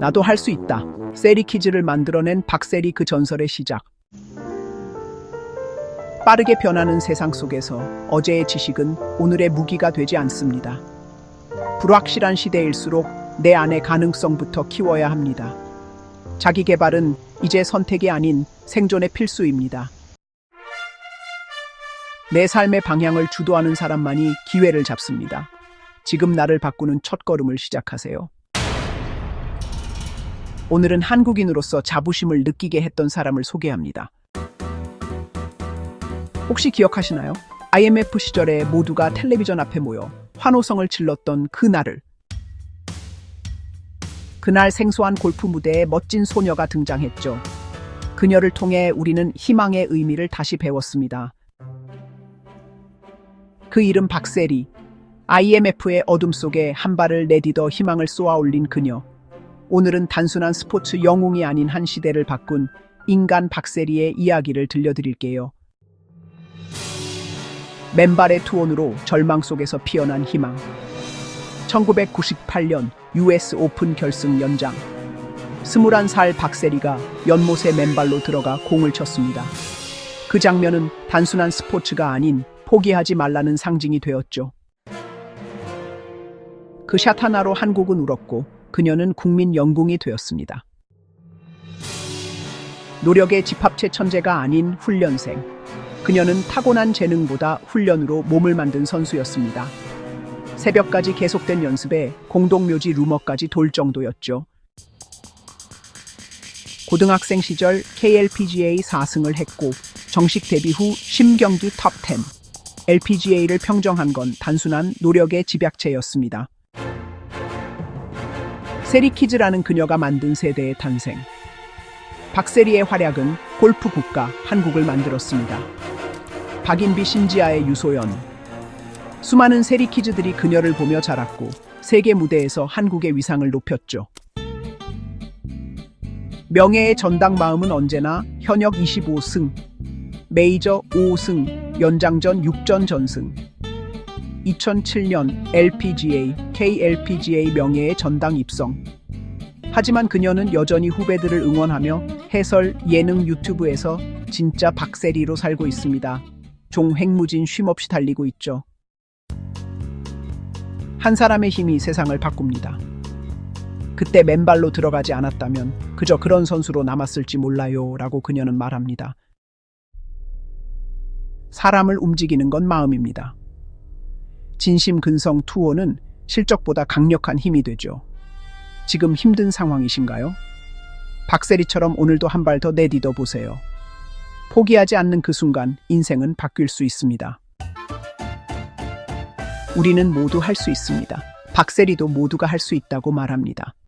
나도 할 수 있다. 세리키즈를 만들어낸 박세리 그 전설의 시작. 빠르게 변하는 세상 속에서 어제의 지식은 오늘의 무기가 되지 않습니다. 불확실한 시대일수록 내 안의 가능성부터 키워야 합니다. 자기 개발은 이제 선택이 아닌 생존의 필수입니다. 내 삶의 방향을 주도하는 사람만이 기회를 잡습니다. 지금 나를 바꾸는 첫 걸음을 시작하세요. 오늘은 한국인으로서 자부심을 느끼게 했던 사람을 소개합니다. 혹시 기억하시나요? IMF 시절에 모두가 텔레비전 앞에 모여 환호성을 질렀던 그날을. 그날 생소한 골프 무대에 멋진 소녀가 등장했죠. 그녀를 통해 우리는 희망의 의미를 다시 배웠습니다. 그 이름 박세리. IMF의 어둠 속에 한 발을 내디뎌 희망을 쏘아 올린 그녀. 오늘은 단순한 스포츠 영웅이 아닌 한 시대를 바꾼 인간 박세리의 이야기를 들려드릴게요. 맨발의 투혼으로 절망 속에서 피어난 희망. 1998년 US 오픈 결승 연장. 21살 박세리가 연못에 맨발로 들어가 공을 쳤습니다. 그 장면은 단순한 스포츠가 아닌 포기하지 말라는 상징이 되었죠. 그 샷 하나로 한국은 울었고 그녀는 국민 영궁이 되었습니다. 노력의 집합체 천재가 아닌 훈련생. 그녀는 타고난 재능보다 훈련으로 몸을 만든 선수였습니다. 새벽까지 계속된 연습에 공동묘지 루머까지 돌 정도였죠. 고등학생 시절 KLPGA 4승을 했고 정식 데뷔 후 10경기 top10. LPGA를 평정한 건 단순한 노력의 집약체였습니다. 세리키즈라는 그녀가 만든 세대의 탄생. 박세리의 활약은 골프 국가 한국을 만들었습니다. 박인비 신지아의 유소연. 수많은 세리키즈들이 그녀를 보며 자랐고 세계 무대에서 한국의 위상을 높였죠. 명예의 전당 마음은 언제나 현역 25승, 메이저 5승, 연장전 6전 전승. 2007년 LPGA, KLPGA 명예의 전당 입성. 하지만 그녀는 여전히 후배들을 응원하며 해설 예능 유튜브에서 진짜 박세리로 살고 있습니다. 종횡무진 쉼없이 달리고 있죠. 한 사람의 힘이 세상을 바꿉니다. 그때 맨발로 들어가지 않았다면 그저 그런 선수로 남았을지 몰라요 라고 그녀는 말합니다. 사람을 움직이는 건 마음입니다. 진심 근성 투호는 실적보다 강력한 힘이 되죠. 지금 힘든 상황이신가요? 박세리처럼 오늘도 한 발 더 내디뎌 보세요. 포기하지 않는 그 순간 인생은 바뀔 수 있습니다. 우리는 모두 할 수 있습니다. 박세리도 모두가 할 수 있다고 말합니다.